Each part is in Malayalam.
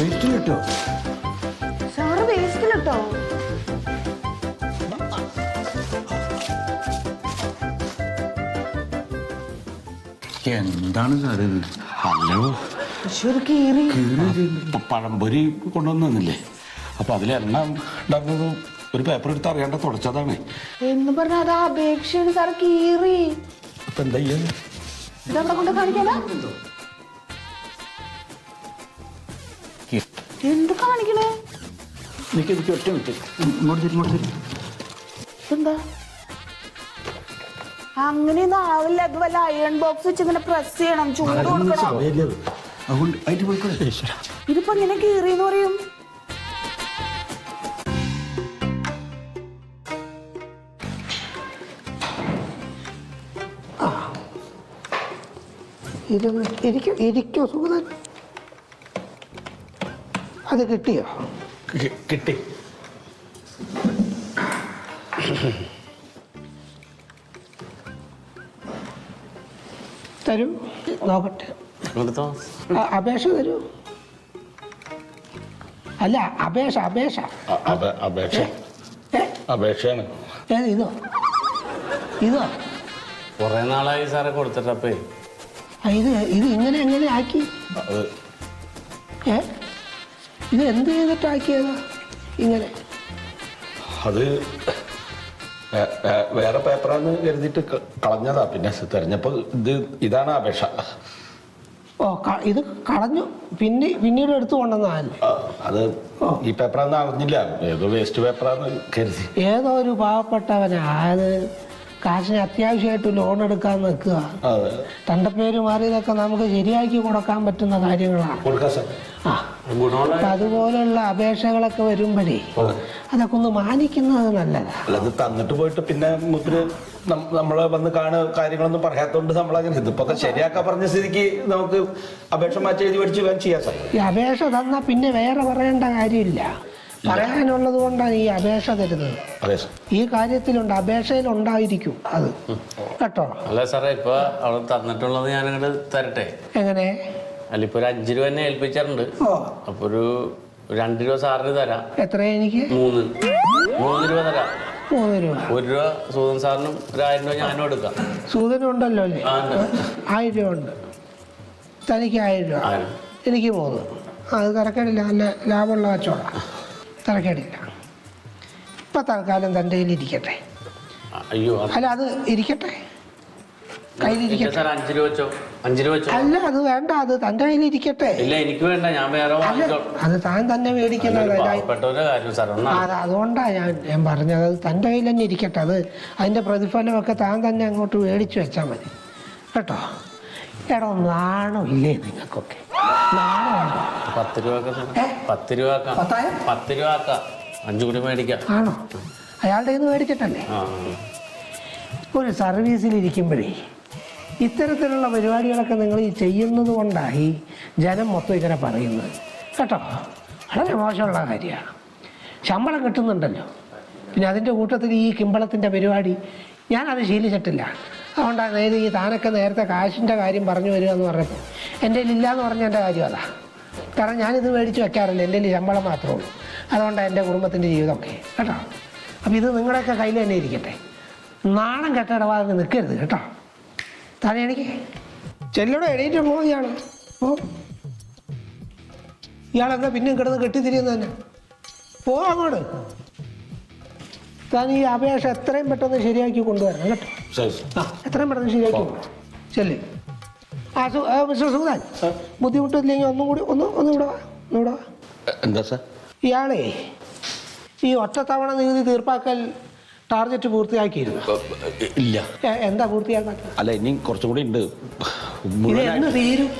വേസ്റ്റിലിട്ടോ സാറ് വേസ്റ്റിലിട്ടോ എന്താണ് ഇത്? ഹലോ. പഴംപൊരി കൊണ്ടുവന്നു തന്നില്ലേ അപ്പൊ അതിലെണ്ണ ഉണ്ടാക്കുന്നത് ഒരു പേപ്പർ എടുത്ത് അറിയാണ്ട് തുടച്ചതാണ്. എന്ന് പറഞ്ഞാൽ അതാ അപേക്ഷയാണ് സാർ കീറി. അപ്പൊ എന്താ ചെയ്യാൻ ഇതവിടെ കൊണ്ട് കാണിക്കാനാ? എന്ത് കാണിക്കണേ? എനിക്ക് എനിക്ക് ഒറ്റ മിനിറ്റ്. ഇങ്ങോട്ട് തരും ഇങ്ങോട്ട് തരും. എന്താ അങ്ങനെ ആവില്ല. അത് വല്ല അയൺ ബോക്സ് വെച്ച് ഇങ്ങനെ പ്രസ് ചെയ്യണം. ചൂട് കൊടുക്കണം. അതുകൊണ്ട് ഇതിപ്പോ ഇങ്ങനെ കീറിന്ന് പറയും. ഇരുന്ന് ഇരിക്കും ഇരിക്കും സുഗതൻ. അത് കിട്ടിയോ? കിട്ടി. തരൂ നോക്കട്ടെ. അപേക്ഷ തരൂ. അല്ല അപേക്ഷ അപേക്ഷ. അപേക്ഷ. അപേക്ഷയാണ്. ഏത് ഇതോ? ഇതോ? കുറെ നാളായി സാറെ കൊടുത്തിട്ടപ്പേ. ഇത് ഇത് ഇങ്ങനെ എങ്ങനെ ആക്കി? ഏ? ഇത് എന്ത് ചെയ്തിട്ടാക്കിയതാ ഇങ്ങനെ. അത് വേറെ പേപ്പറാന്ന് കരുതിയിട്ട് കളഞ്ഞതാ. പിന്നെ തെരഞ്ഞപ്പോൾ ഇത് ഇതാണ് അപേക്ഷ. ഓ ഇത് കളഞ്ഞു. പിന്നെ പിന്നീട് എടുത്തു കൊണ്ടുവന്നതല്ലേ? അത് ഈ പേപ്പറാന്ന് അറിഞ്ഞില്ല. ഏതോ വേസ്റ്റ് പേപ്പറാന്ന് കരുതി. ഏതോ ഒരു പാവപ്പെട്ടവനാ. അത് കാശിന് അത്യാവശ്യമായിട്ട് ലോൺ എടുക്കാൻ നിൽക്കുക. തന്റെ പേര് മാറിയതൊക്കെ നമുക്ക് ശരിയാക്കി കൊടുക്കാൻ പറ്റുന്ന കാര്യങ്ങളാണ്. ആ. അതുപോലുള്ള അപേക്ഷകളൊക്കെ വരുമ്പോഴേ അതൊക്കെ ഒന്ന് മാനിക്കുന്നത് നല്ലതാ. അല്ലത് തന്നിട്ട് പോയിട്ട് പിന്നെ മുപ്പിന് നമ്മളെ വന്ന് കാണ കാര്യങ്ങളൊന്നും പറയാത്തോണ്ട് നമ്മളങ്ങനെ ഇതിപ്പോ ശരിയാക്കാൻ പറഞ്ഞ സ്ഥിതിക്ക് നമുക്ക് അപേക്ഷ മാറ്റി എഴുതി പഠിച്ച് വേഗം ചെയ്യാം സാർ ഈ അപേക്ഷ തന്നാൽ പിന്നെ വേറെ പറയേണ്ട കാര്യമില്ല. പറയാനുള്ളത് കൊണ്ടാണ് ഈ അപേക്ഷ തരുന്നത്. അതെ ഈ കാര്യത്തിലുണ്ട് അപേക്ഷയിൽ ഉണ്ടായിരിക്കും അത് കേട്ടോ? അല്ല സാറേ ഇപ്പൊ അവിടെ തന്നിട്ടുള്ളത് ഞാൻ അങ്ങോട്ട് തരട്ടെ? എങ്ങനെ? അല്ല ഇപ്പൊ ഒരു അഞ്ച് രൂപ തന്നെ ഏൽപ്പിച്ചിട്ടുണ്ട് ഓ. അപ്പൊ ഒരു രണ്ട് രൂപ സാറിന് തരാം. എത്ര എനിക്ക്? മൂന്ന്. മൂന്ന് രൂപ തരാം. മൂന്ന് രൂപ. ഒരു രൂപ സൂതൻ സാറിനും ഒരു ആയിരം രൂപ ഞാനും എടുക്കാം. സൂതനും ഉണ്ടല്ലോ അല്ലേ? ആ, ഉണ്ട്. ആയിരം രൂപ ഉണ്ട്. തനിക്ക് ആയിരം രൂപ. ആയിരം. എനിക്ക് മൂന്ന്. ആ, അത് തിരക്കേടില്ല നല്ല ലാഭമുള്ള കച്ചവടം. തിരക്കേടില്ല ഇപ്പം തൽക്കാലം തന്റെ കയ്യിൽ ഇരിക്കട്ടെ. അയ്യോ അത് അല്ല അത് ഇരിക്കട്ടെ. കയ്യിലിരിക്കട്ടെ സാർ? അഞ്ച് രൂപ വെച്ചോ? അഞ്ച് രൂപ വെച്ചോ. അല്ല അത് വേണ്ട അത് തന്റെ കയ്യിൽ ഇരിക്കട്ടെ ഇല്ല എനിക്ക് വേണ്ട ഞാൻ വേറെ അല്ല അത് താൻ തന്നെ മേടിക്കുന്നത് പാവപ്പെട്ടവരുടെ കാര്യം സാർ ഒന്നാ അത് അതുകൊണ്ടാണ് ഞാൻ ഞാൻ പറഞ്ഞത് അത് തന്റെ കയ്യിൽ തന്നെ ഇരിക്കട്ടെ. അത് അതിന്റെ പ്രതിഫലമൊക്കെ താൻ തന്നെ അങ്ങോട്ട് മേടിച്ചു വെച്ചാൽ മതി. കേട്ടോ? എടോ നാണമില്ലേ നിങ്ങൾക്കൊക്കെ? നാണമുണ്ടോ പത്ത് രൂപ ആക്കാം ഏ? പത്ത് രൂപ ആക്കാം പത്തായോ? പത്ത് രൂപ അഞ്ചു കൂടി മേടിക്കാം. ആണോ? അയാളുടെ കയ്യിൽ നിന്ന് മേടിച്ചിട്ടല്ലേ ഒരു സർവീസിൽ സർവീസിലിരിക്കുമ്പോഴേ ഇത്തരത്തിലുള്ള പരിപാടികളൊക്കെ നിങ്ങൾ ഈ ചെയ്യുന്നത് കൊണ്ടായി ജനം മൊത്തം ഇങ്ങനെ പറയുന്നത്. കേട്ടോ? വളരെ മോശമുള്ള കാര്യമാണ്. ശമ്പളം കിട്ടുന്നുണ്ടല്ലോ. പിന്നെ അതിന്റെ കൂട്ടത്തിൽ ഈ കിമ്പളത്തിന്റെ പരിപാടി ഞാനത് ശീലിച്ചിട്ടില്ല. അതുകൊണ്ട് അതായത് ഈ താനൊക്കെ നേരത്തെ കാശിന്റെ കാര്യം പറഞ്ഞു വരിക എന്ന് പറഞ്ഞപ്പോൾ എന്റെ കയ്യിൽ ഇല്ലയെന്ന് പറഞ്ഞ എന്റെ കാര്യം അതാ. കാരണം ഞാനിത് മേടിച്ച് വെക്കാറില്ല. എന്റെ ശമ്പളം മാത്രമേ ഉള്ളൂ. അതുകൊണ്ടാണ് എന്റെ കുടുംബത്തിന്റെ ജീവിതമൊക്കെ. കേട്ടോ? അപ്പോൾ ഇത് നിങ്ങളുടെയൊക്കെ കയ്യിൽ തന്നെ ഇരിക്കട്ടെ. നാണം കെട്ടിടവാതെ നിൽക്കരുത്. കേട്ടോ? താനെ എനിക്ക് ചെല്ലടെ എണീറ്റ് പോ ഇയാൾ പോ. ഇയാളെന്താ പിന്നെയും കിടന്ന് കെട്ടിത്തിരിയുന്നത് തന്നെ? പോ അങ്ങോട്ട്. താൻ ഈ അപേക്ഷ എത്രയും പെട്ടെന്ന് ശരിയാക്കി കൊണ്ടുവരണം കേട്ടോ. ആ എത്രയും പെട്ടെന്ന് ശരിയാക്കി. ചെല്ല്. ആ സു ആ, മിസ്റ്റർ സുഗതാൻ ബുദ്ധിമുട്ടില്ലെങ്കിൽ ഒന്നും കൂടി ഒന്ന് ഒന്ന് ഇവിടെ വാ ഒന്ന് ഇവിടെ വാ. എ- എന്താ സാർ? ഇയാളെ ഈ ഒറ്റത്തവണ നികുതി തീർപ്പാക്കൽ ടാർഗറ്റ് പൂർത്തിയാക്കിയിരുന്നു? ഇല്ല. എന്താ പൂർത്തിയാക്കാത്തത്? അല്ല ഇനി കുറച്ചും കൂടി ഉണ്ട്. ഇത് മുഴുവനായി- എന്ന് തീരും?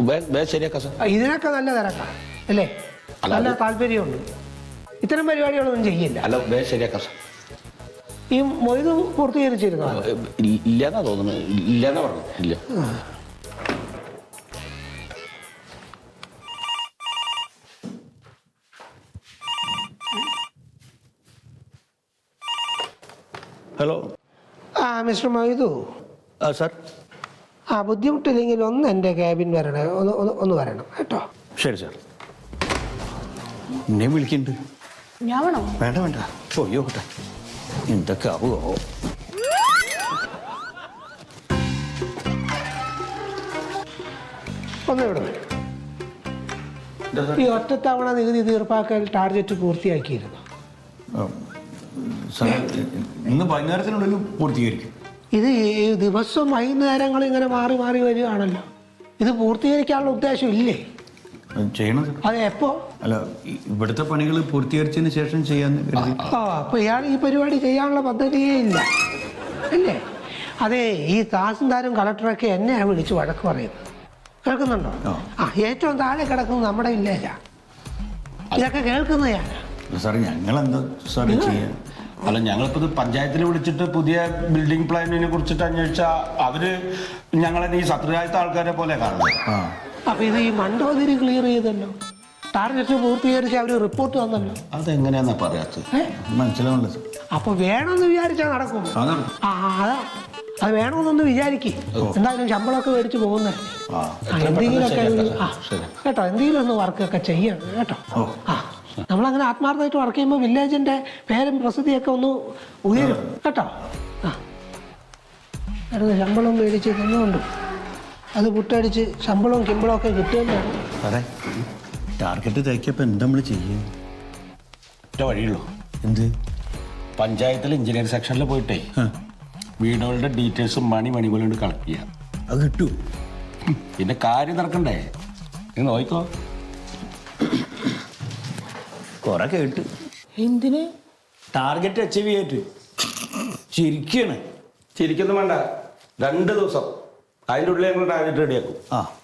വേ- വേഗം ശരിയാക്കാം സാർ. ആ, ഇതിനൊക്കെ നല്ല തിരക്കാ അല്ലേ? അല്ല, നല്ല താല്പര്യമുണ്ട്. ഇത്തരം പരിപാടികളൊന്നും ചെയ്യില്ല. അല്ല ശരിയാക്കാം സാർ. ഈ മൊയ്ത് പൂർത്തീകരിച്ചിരുന്നു? ഇല്ലെന്നാ തോന്നുന്നു ഇ- ഇല്ലാന്നാ തോന്നുന്നത്. ഇല്ലാന്നാ പറഞ്ഞു ഇല്ല. ഹലോ. ആ മിസ്റ്റർ മൊയ്തു. ആ സാർ. ആ ബുദ്ധിമുട്ടില്ലെങ്കിൽ ഒന്ന് എന്റെ ക്യാബിൻ വരണേ. ഒന്ന് ഒന്ന് ഒന്ന് വരണം കേട്ടോ. ശരി സാർ. എന്നെ വിളിക്കുന്നുണ്ട് ഞാൻ വേണോ? വേണ്ട വേണ്ട. പോയി നോക്കട്ടെ. എന്തൊക്കെ ആവുമോ ഒന്ന് ഇവിടെ. ഈ ഒറ്റത്തവണ നികുതി തീർപ്പാക്കൽ ടാർഗറ്റ് പൂർത്തിയാക്കിയിരുന്നു. ഇന്ന് വൈകുന്നേരത്തിനുള്ളിൽ പൂർത്തീകരിക്കും ഇത് ഈ ദിവസം വൈകുന്നേരങ്ങൾ ഇങ്ങനെ മാറി മാറി വരികയാണല്ലോ. ഇത് പൂർത്തീകരിക്കാനുള്ള ഉദ്ദേശം ഇല്ലേ? അത് ചെയ്യണം സാർ. അത് എപ്പോ? അല്ല ഈ ഇവിടുത്തെ പണികൾ പൂർത്തീകരിച്ചതിന് ശേഷം ചെയ്യാൻ കരുതി. ആ അപ്പൊ ഇയാൾ ഈ പരിപാടി ചെയ്യാനുള്ള പദ്ധതിയേ ഇല്ല. അല്ലേ അതെ ഈ തഹസിൽദാരും കളക്ടറൊക്കെ എന്നെയാണ് വിളിച്ച് വഴക്ക് പറയുന്നത് കേൾക്കുന്നുണ്ടോ? ആ. ആ ഏറ്റവും താഴെ കിടക്കുന്നത് നമ്മുടെ ഇല്ലേ ഇതൊക്കെ കേൾക്കുന്നത് ഞാൻ സാർ ഞങ്ങൾ എന്താ സാറേ ചെയ്യാൻ അല്ല ഞങ്ങളിപ്പോ ഇത് പഞ്ചായത്തിൽ വിളിച്ചിട്ട് പുതിയ ബിൽഡിംഗ് പ്ലാനിനെ കുറിച്ചിട്ട് അന്വേഷിച്ചാൽ അവർ ഞങ്ങളെ ഈ സത്രരാജ്യത്തെ ആൾക്കാരെ പോലെ കാണുന്നത്. ആ. അപ്പൊ ഇത് ഈ മണ്ടോതിരി ക്ലിയർ ചെയ്തല്ലോ. ടാർഗറ്റ് പൂർത്തീകരിച്ച് അവർ റിപ്പോർട്ട് തന്നല്ലോ. അതെങ്ങനെയാന്നാ പറയാത്തത് മനസ്സിലാവണല്ലോ സാർ അപ്പൊ വേണമെന്ന് വിചാരിച്ചാൽ നടക്കും. ആ അതാ. അത് വേണമെന്നൊന്ന് വിചാരിക്കും. എന്തായാലും ശമ്പളമൊക്കെ മേടിച്ച് പോകുന്നേ എന്തെങ്കിലുമൊക്കെ ഒരു ആ കേട്ടോ എന്തെങ്കിലും ഒന്ന് വർക്കൊക്കെ ചെയ്യണം കേട്ടോ. ആ നമ്മളങ്ങനെ ആത്മാർത്ഥമായിട്ട് വർക്ക് ചെയ്യുമ്പോൾ വില്ലേജിന്റെ പേരും പ്രസിദ്ധിയൊക്കെ ഒന്ന് ഉയരും. കേട്ടോ? ആ. അടുത്ത ശമ്പളം മേടിച്ച് തിന്നുകൊണ്ട് അത് പുട്ടടിച്ച് ശമ്പളവും കിമ്പളവും ഒക്കെ കിട്ടുകയും വേണം സാറേ ടാർഗറ്റ് എന്താ നമ്മൾ ചെയ്യും? ഒറ്റ വഴിയുള്ളൂ. എന്ത്? പഞ്ചായത്തിൽ എഞ്ചിനീയർ സെക്ഷനിൽ പോയിട്ടേ ആ, വീടുകളുടെ ഡീറ്റെയിൽസും മണി മണി പോലെ കളക്ട് ചെയ്യാം. അത് കിട്ടൂ. പിന്നെ കാര്യം നടക്കണ്ടേ? നോക്കോ നോക്കിക്കോ കുറെ കേട്ട്. എന്തിന്? ടാർഗറ്റ് അച്ചീവ് ചെയ്തിട്ട്. ചിരിക്കാണ്. ചിരിക്കൊന്നും വേണ്ട. രണ്ട് ദിവസം. അതിന്റെ ഉള്ളിൽ ഞങ്ങൾ ടാർഗറ്റ് റെഡിയാക്കും ആ.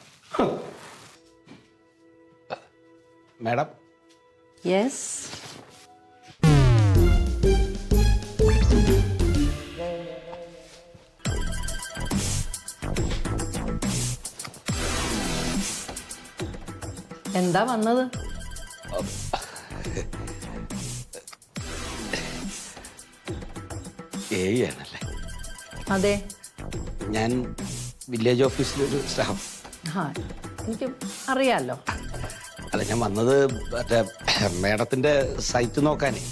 മാഡം. യെസ് എന്താ വന്നത്? ആണല്ലേ? അതെ. ഞാൻ വില്ലേജ് ഓഫീസിലൊരു സ്റ്റാഫ്. ആ എനിക്ക് അറിയാലോ. അല്ല ഞാൻ വന്നത് മറ്റേ മേഡത്തിന്റെ സൈറ്റ് നോക്കാനേ.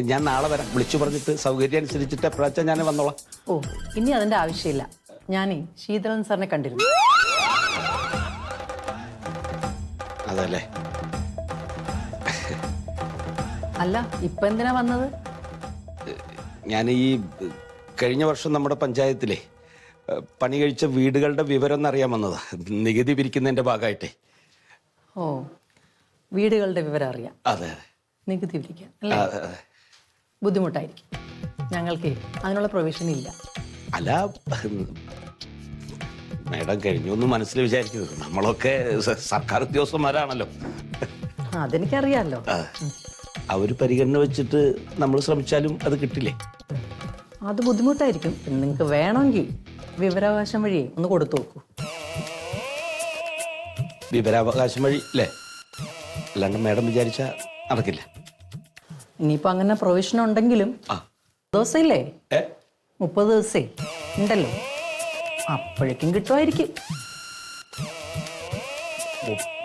ഞാൻ നാളെ വരാം. വിളിച്ചു പറഞ്ഞിട്ട് സൗകര്യം അനുസരിച്ചിട്ട് എപ്പോഴാച്ചാ ഞാൻ വന്നോളാം. ഓ ഇനി അതിന്റെ ആവശ്യമില്ല. ഞാനേ ശീതളൻ സാറിനെ കണ്ടിരുന്നു. അതല്ലേ? അല്ല ഇപ്പൊ എന്തിനാ വന്നത്? ഞാൻ ഈ കഴിഞ്ഞ വർഷം നമ്മുടെ പഞ്ചായത്തിലെ പണി കഴിച്ച വീടുകളുടെ വിവരം എന്നറിയാൻ വന്നതാ നികുതി പിരിക്കുന്നതിന്റെ ഭാഗമായിട്ടേ. ഓ വീടുകളുടെ വിവരം അറിയാം അതെ അതെ. നികുതി പിരിക്കാൻ അല്ലേ? അതെ അതെ. ബുദ്ധിമുട്ടായിരിക്കും. ഞങ്ങൾക്ക് അതിനുള്ള പ്രൊവിഷൻ ഇല്ല. അല്ല മേഡം കഴിഞ്ഞു ഒന്ന് മനസ്സിൽ വിചാരിക്കുന്നത് നമ്മളൊക്കെ സ- സർക്കാർ ഉദ്യോഗസ്ഥന്മാരാണല്ലോ. ആ, അതെനിക്കറിയാലോ. ആ, ആ ഒരു പരിഗണന വെച്ചിട്ട് നമ്മൾ ശ്രമിച്ചാലും അത് കിട്ടില്ലേ? അത് ബുദ്ധിമുട്ടായിരിക്കും. പിന്നെ നിങ്ങൾക്ക് വേണമെങ്കിൽ വിവരാവകാശം വഴി ഒന്ന് കൊടുത്തു നോക്കൂ. വിവരാവകാശം വഴി അല്ലേ അല്ലാണ്ട് മാഡം വിചാരിച്ച നടക്കില്ല. ഇനിയിപ്പോ അങ്ങനെ പ്രൊവിഷൻ ഉണ്ടെങ്കിലും ദിവസമില്ലേ മുപ്പത് ദിവസേ. ഉണ്ടല്ലോ. അപ്പോഴേക്കും കിട്ടുമായിരിക്കും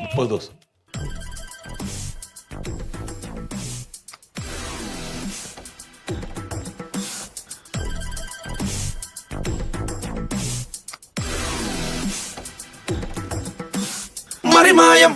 മുപ്പത് ദിവസം. മറിമായം